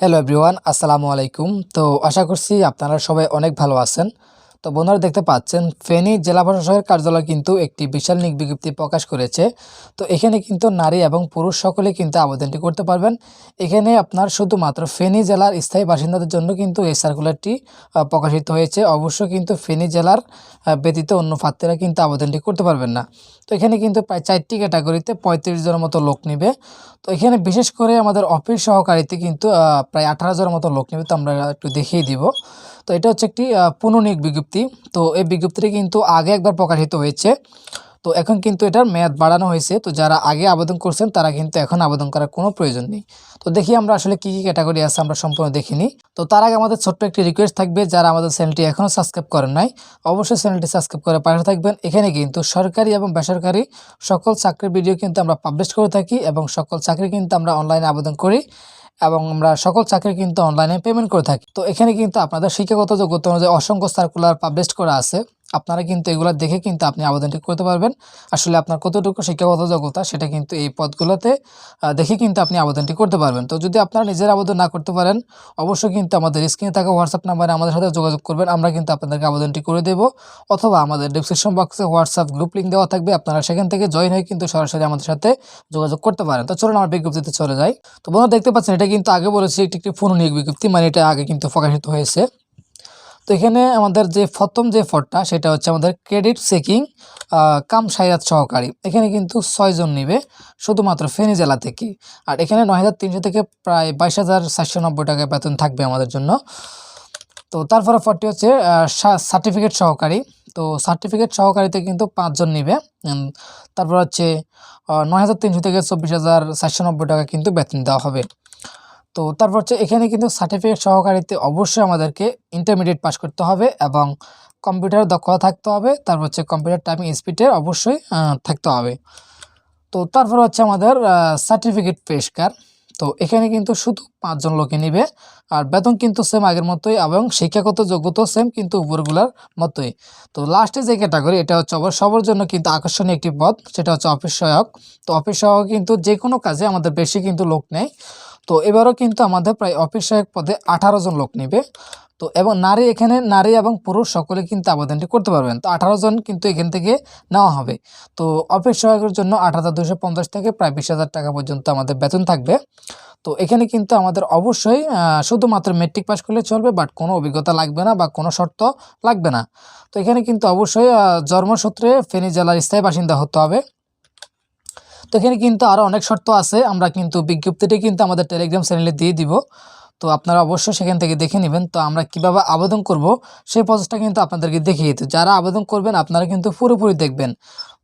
Hello everyone আসসালামু আলাইকুম তো আশা করছি আপনারা সবাই অনেক ভালো আছেন। তো বন্ধুরা দেখতে পাচ্ছেন, ফেনী জেলা প্রশাসকের কার্যালয় কিন্তু একটি বিশাল নিক বিজ্ঞপ্তি প্রকাশ করেছে। তো এখানে কিন্তু নারী এবং পুরুষ সকলে কিন্তু আবেদনটি করতে পারবেন। এখানে আপনার শুধুমাত্র ফেনী জেলার স্থায়ী বাসিন্দাদের জন্য কিন্তু এই সার্কুলারটি প্রকাশিত হয়েছে। অবশ্য কিন্তু ফেনী জেলার ব্যতীত অন্য প্রার্থীরা কিন্তু আবেদনটি করতে পারবেন না। তো এখানে কিন্তু প্রায় চারটি ক্যাটাগরিতে পঁয়ত্রিশ জনের মতো লোক নেবে। তো এখানে বিশেষ করে আমাদের অফিস সহকারীতে কিন্তু প্রায় আঠারো হাজার মতো লোক নেবে। তো আমরা একটু দেখিয়ে দিব। তো এটা হচ্ছে একটি পুনর্নিয়োগ বিজ্ঞপ্তি। তো এই বিজ্ঞপ্তিটি কিন্তু আগে একবার প্রকাশিত হয়েছে। তো এখন কিন্তু এটার মেয়াদ বাড়ানো হয়েছে। তো যারা আগে আবেদন করছেন, তারা কিন্তু এখন আবেদন করার কোনো প্রয়োজন নেই। তো দেখি আমরা আসলে কী কী ক্যাটাগরি আছে আমরা সম্পূর্ণ দেখিনি। তো তার আগে আমাদের ছোট্ট একটি রিকোয়েস্ট থাকবে, যারা আমাদের চ্যানেলটি এখনও সাবস্ক্রাইব করেন নাই, অবশ্যই চ্যানেলটি সাবস্ক্রাইব করে পাশে থাকবেন। এখানে কিন্তু সরকারি এবং বেসরকারি সকল চাকরির ভিডিও কিন্তু আমরা পাবলিশ করে থাকি এবং সকল চাকরি কিন্তু আমরা অনলাইনে আবেদন করি। এবং আমরা সকল চাকরি কিন্তু অনলাইনে পেমেন্ট করে থাকি। তো এখানে কিন্তু আপনাদের শিক্ষাগত যোগ্যতা অনুযায়ী অসংখ্য সার্কুলার পাবলিশ করা আছে। আপনারা কিন্তু এগুলো দেখে কিন্তু আপনি আবেদনটি করতে পারবেন। আসলে আপনার কতটুকু শিক্ষাগত যোগ্যতা সেটা কিন্তু এই পদগুলোতে দেখে কিন্তু আপনি আবেদনটি করতে পারবেন। তো যদি আপনারা নিজের আবেদন না করতে পারেন, অবশ্যই কিন্তু আমাদের স্ক্রিনে থাকা হোয়াটসঅ্যাপ নাম্বারে আমাদের সাথে যোগাযোগ করবেন। আমরা কিন্তু আপনাদেরকে আবেদনটি করে দেব অথবা আমাদের ডিসক্রিপশন বক্সে হোয়াটসঅ্যাপ গ্রুপ লিঙ্ক দেওয়া থাকবে। আপনারা সেখান থেকে জয়েন হয়ে কিন্তু সরাসরি আমাদের সাথে যোগাযোগ করতে পারেন। তো চলুন আমার বিজ্ঞপ্তিতে চলে যাই। তো বন্ধুরা দেখতে পাচ্ছেন, এটা কিন্তু আগে বলেছি একটি একটি ফোন নিয়োগ বিজ্ঞপ্তি মানে এটা আগে কিন্তু প্রকাশিত হয়েছে। তো এখানে আমাদের যে প্রথম যে ফটটা সেটা হচ্ছে আমাদের ক্রেডিট চেকিং কাম সাইরাত সহকারী। এখানে কিন্তু ছয়জন নিবে, শুধুমাত্র ফেনী জেলা থেকে। আর এখানে নয় হাজার তিনশো থেকে প্রায় বাইশ হাজার চারশো নব্বই টাকা বেতন থাকবে আমাদের জন্য। তো তারপরে ফটটি হচ্ছে সার্টিফিকেট সহকারী। তো সার্টিফিকেট সহকারীতে কিন্তু পাঁচজন নিবে। তারপর হচ্ছে নয় হাজার তিনশো থেকে চব্বিশ হাজার চারশো নব্বই টাকা কিন্তু বেতন দেওয়া হবে। তো তারপর হচ্ছে এখানে কিন্তু সার্টিফিকেট সহকারীতে অবশ্যই আমাদেরকে ইন্টারমিডিয়েট পাস করতে হবে এবং কম্পিউটার দক্ষতা থাকতে হবে। তারপর হচ্ছে কম্পিউটার টাইপিং স্পিডের অবশ্যই থাকতে হবে। তো তারপর হচ্ছে আমাদের সার্টিফিকেট পেশকার তো এখানে কিন্তু শুধু পাঁচজন লোকে নিবে, আর বেতন কিন্তু সেম আগের মতোই এবং শিক্ষাগত যোগ্যতাও সেম কিন্তু উপরগুলার মতোই। তো লাস্টে যে ক্যাটাগরি এটা হচ্ছে অবশ্য সবার জন্য কিন্তু আকর্ষণীয় একটি পদ, সেটা হচ্ছে অফিস সহায়ক। তো অফিস সহায়ক কিন্তু যে কোনো কাজে আমাদের বেশি কিন্তু লোক নেই। তো এবারও কিন্তু আমাদের প্রায় অফিস সহায়ক পদে আঠারো জন লোক নেবে। তো এবং নারী এখানে, নারী এবং পুরুষ সকলে কিন্তু আবেদনটি করতে পারবেন। তো আঠারো জন কিন্তু এখান থেকে নেওয়া হবে। তো অফিস সহায়কের জন্য আট হাজার দুশো পঞ্চাশ থেকে প্রায় বিশ হাজার টাকা পর্যন্ত আমাদের বেতন থাকবে। তো এখানে কিন্তু আমাদের অবশ্যই শুধুমাত্র মেট্রিক পাস করলে চলবে বাট কোনো অভিজ্ঞতা লাগবে না বা কোনো শর্ত লাগবে না। তো এখানে কিন্তু অবশ্যই জন্মসূত্রে ফেনী জেলার স্থায়ী বাসিন্দা হতে হবে। তো এখানে কিন্তু আরও অনেক শর্ত আছে। আমরা কিন্তু বিজ্ঞপ্তিটি কিন্তু আমাদের টেলিগ্রাম চ্যানেলে দিয়ে দিব। তো আপনারা অবশ্যই সেখান থেকে দেখে নেবেন। তো আমরা কীভাবে আবেদন করব সেই প্রসেসটা কিন্তু আপনাদেরকে দেখিয়ে দিতে যারা আবেদন করবেন, আপনারা কিন্তু পুরোপুরি দেখবেন।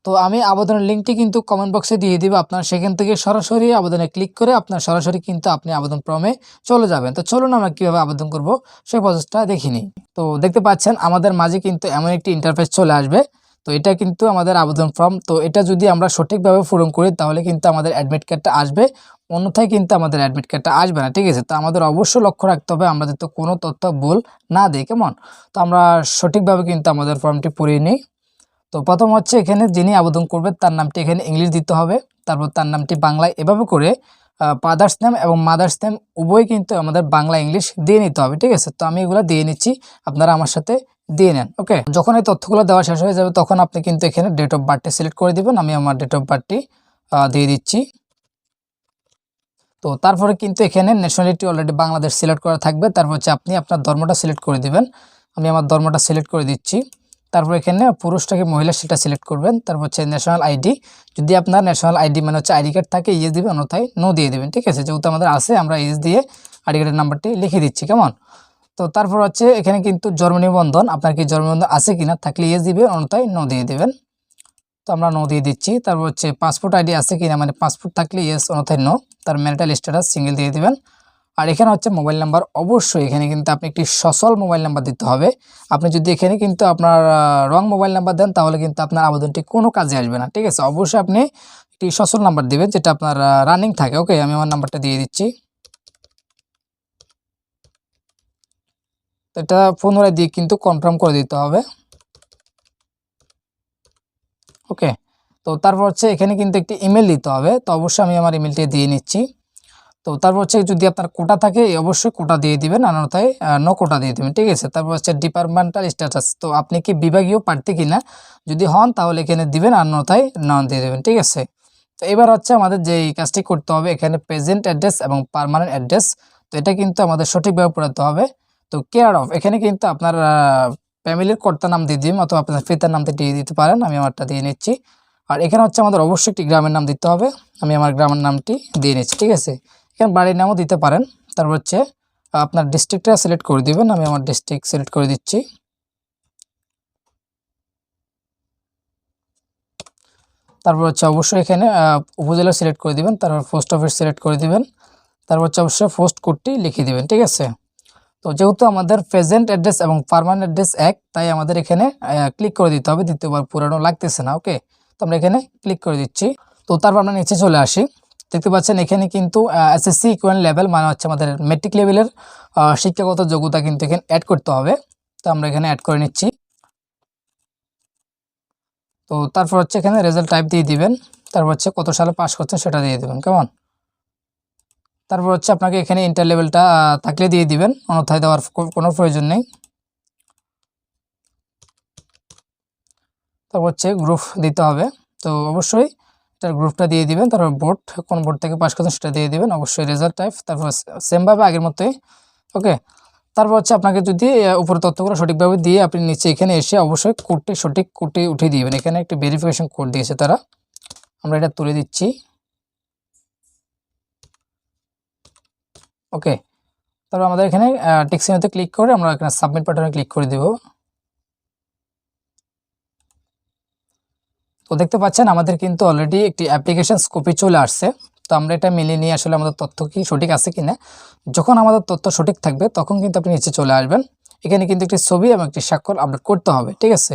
তো আমি আবেদনের লিঙ্কটি কিন্তু কমেন্ট বক্সে দিয়ে দিব। আপনারা সেখান থেকে সরাসরি আবেদনে ক্লিক করে আপনার সরাসরি কিন্তু আপনি আবেদন ফর্মে চলে যাবেন। তো চলুন আমরা কীভাবে আবেদন করব সেই প্রসেসটা দেখিনি তো দেখতে পাচ্ছেন, আমাদের মাঝে কিন্তু এমন একটি ইন্টারফেস চলে আসবে। তো এটা কিন্তু আমাদের আবেদন ফর্ম তো এটা যদি আমরা সঠিকভাবে পূরণ করি, তাহলে কিন্তু আমাদের অ্যাডমিট কার্ডটা আসবে। অন্যথায় কিন্তু আমাদের অ্যাডমিট কার্ডটা আসবে না, ঠিক আছে? তো আমাদের অবশ্যই লক্ষ্য রাখতে হবে আমরা যাতে কোনো তথ্য ভুল না দিই, কেমন? তো আমরা সঠিকভাবে কিন্তু আমাদের ফর্মটি পড়িয়ে নিই। তো প্রথম হচ্ছে এখানে যিনি আবেদন করবে, তার নামটি এখানে ইংলিশ দিতে হবে। তারপর তার নামটি বাংলায় এভাবে করে ফাদার্স নেম এবং মাদার্স নেম উভয় কিন্তু আমাদের বাংলা ইংলিশ দিয়ে নিতে হবে, ঠিক আছে? তো আমি এগুলো দিয়ে নিচ্ছি, আপনারা আমার সাথে দিয়ে নেন ওকে যখন এই তথ্যগুলো দেওয়া শেষ হয়ে যাবে, তখন আপনি কিন্তু এখানে ডেট অফ বার্থটি সিলেক্ট করে দিবেন, আমি আমার ডেট অফ বার্থটি দিয়ে দিচ্ছি। তো তারপরে কিন্তু এখানে ন্যাশনালিটি অলরেডি বাংলাদেশ সিলেক্ট করা থাকবে, তারপর হচ্ছে আপনি আপনার ধর্মটা সিলেক্ট করে দিবেন, আমি আমার ধর্মটা সিলেক্ট করে দিচ্ছি। তারপর এখানে পুরুষটাকে মহিলা সেটা সিলেক্ট করবেন। তারপর হচ্ছে ন্যাশনাল আইডি যদি আপনার ন্যাশনাল আইডি মানে হচ্ছে আইডি কার্ড থাকে ইয়েস দিবেন, অন্যথায় নো দিয়ে দেবেন, ঠিক আছে? যেহেতু আমাদের আছে, আমরা ইয়েস দিয়ে আইডি কার্ডের নাম্বারটি লিখে দিচ্ছি, কেমন? তো তারপর হচ্ছে এখানে কিন্তু জন্ম নিবন্ধন, আপনার কি জন্ম নিবন্ধন আছে কিনা থাকলে ইয়েস দিবেন, অন্যথায় নো দিয়ে দেবেন। তো আমরা নো দিয়ে দিচ্ছি। তারপর হচ্ছে পাসপোর্ট আইডি আছে কিনা মানে পাসপোর্ট থাকলে ইয়েস অন্যথায় নো তার ম্যারিটাল স্ট্যাটাস সিঙ্গেল দিয়ে দিবেন। আর এখানে হচ্ছে মোবাইল নাম্বার অবশ্যই এখানে কিন্তু আপনি একটি সচল মোবাইল নাম্বার দিতে হবে। আপনি যদি এখানে কিন্তু আপনার রং মোবাইল নাম্বার দেন, তাহলে কিন্তু আপনার আবেদনটি কোনো কাজে আসবে না, ঠিক আছে? অবশ্যই আপনি একটি সচল নাম্বার দিবেন, যেটা আপনার রানিং থাকে। ওকে আমি আমার নাম্বারটা দিয়ে দিচ্ছি। এটা পুনরায় দিয়ে কিন্তু কনফার্ম করে দিতে হবে। ওকে তো তারপর হচ্ছে এখানে কিন্তু একটি ইমেল দিতে হবে। তো অবশ্যই আমি আমার ইমেলটি দিয়ে নিচ্ছি। তো তারপর হচ্ছে যদি আপনার কোটা থাকে অবশ্যই কোটা দিয়ে দিবেন, অন্যথায় ন কোটা দিয়ে দিবেন, ঠিক আছে? তারপর হচ্ছে ডিপার্টমেন্টাল স্ট্যাটাস তো আপনি কি বিভাগীয় প্রার্থী কিনা? যদি হন, তাহলে এখানে দিবেন, অন্যথায় নন দিয়ে দেবেন, ঠিক আছে? তো এবার হচ্ছে আমাদের যে কাজটি করতে হবে, এখানে প্রেজেন্ট অ্যাড্রেস এবং পার্মানেন্ট অ্যাড্রেস তো এটা কিন্তু আমাদের সঠিকভাবে পড়াতে হবে। তো কেয়ার অফ এখানে কিন্তু আপনার ফ্যামিলির কর্তা নাম দিয়ে দিন অথবা আপনার পিতার নামটা দিয়ে দিতে পারেন, আমি আমারটা দিয়ে নিচ্ছি। আর এখানে হচ্ছে আমাদের অবশ্যই একটি গ্রামের নাম দিতে হবে, আমি আমার গ্রামের নামটি দিয়ে নিচ্ছি, ঠিক আছে? এখানে বাড়ির নামও দিতে পারেন। তারপর হচ্ছে, আপনার ডিস্ট্রিক্টটা সিলেক্ট করে দিবেন। আমি আমার ডিস্ট্রিক্ট সিলেক্ট করে দিচ্ছি। তারপর হচ্ছে অবশ্যই এখানে উপজেলা সিলেক্ট করে দিবেন। তারপর পোস্ট অফিস সিলেক্ট করে দিবেন। তারপর হচ্ছে অবশ্যই পোস্ট কোডটি লিখে দিবেন, ঠিক আছে? তো যেহেতু আমাদের প্রেজেন্ট অ্যাড্রেস এবং পার্মানেন্ট অ্যাড্রেস এক, তাই আমাদের এখানে ক্লিক করে দিতে হবে। দ্বিতীয়বার পুরানো লাগতেছে না ওকে তো আমরা এখানে ক্লিক করে দিচ্ছি। তো তারপর আমরা নিচে চলে আসি। দেখতে পাচ্ছেন, এখানে কিন্তু এসএসসি ইকুয়াল লেভেল মানে হচ্ছে আমাদের মেট্রিক লেভেলের শিক্ষাগত যোগ্যতা কিন্তু এখানে অ্যাড করতে হবে। তো আমরা এখানে অ্যাড করে নিচ্ছি। তো তারপর হচ্ছে এখানে রেজাল্ট টাইপ দিয়ে দিবেন। তারপর হচ্ছে কত সালে পাস করছেন সেটা দিয়ে দিবেন, কেমন? তারপর হচ্ছে আপনাকে এখানে ইন্টার লেভেলটা থাকলে দিয়ে দিবেন, অন্যথায় দেওয়ার কোনো প্রয়োজন নেই। তারপর হচ্ছে গ্রুপ দিতে হবে। তো অবশ্যই এটার গ্রুপটা দিয়ে দিবেন, তারপর বোর্ড কোন বোর্ড থেকে পাস করছেন সেটা দিয়ে দিবেন, অবশ্যই রেজাল্ট টাইপ তারপর সেমভাবে আগের মতোই ওকে তারপর হচ্ছে আপনাকে যদি উপরে তথ্যগুলো সঠিকভাবে দিয়ে আপনি নিচে এখানে এসে অবশ্যই কোডটি সঠিক কোডটি উঠিয়ে দিবেন। এখানে একটি ভেরিফিকেশন কোড দিয়েছে তারা। আমরা এটা তুলে দিচ্ছি। ওকে তারপর আমাদের এখানে টেক্সিনোতে ক্লিক করে আমরা এখানে সাবমিট বাটনে ক্লিক করে দেব। তো দেখতে পাচ্ছেন, আমাদের কিন্তু অলরেডি একটি অ্যাপ্লিকেশন কপি চলে আসছে। তো আমরা এটা মিলিয়ে নিয়ে আসলে আমাদের তথ্য কি সঠিক আছে কি না যখন আমাদের তথ্য সঠিক থাকবে, তখন কিন্তু আপনি নিচে চলে আসবেন। এখানে কিন্তু একটি ছবি এবং একটি স্বাক্ষর আপলোড করতে হবে, ঠিক আছে?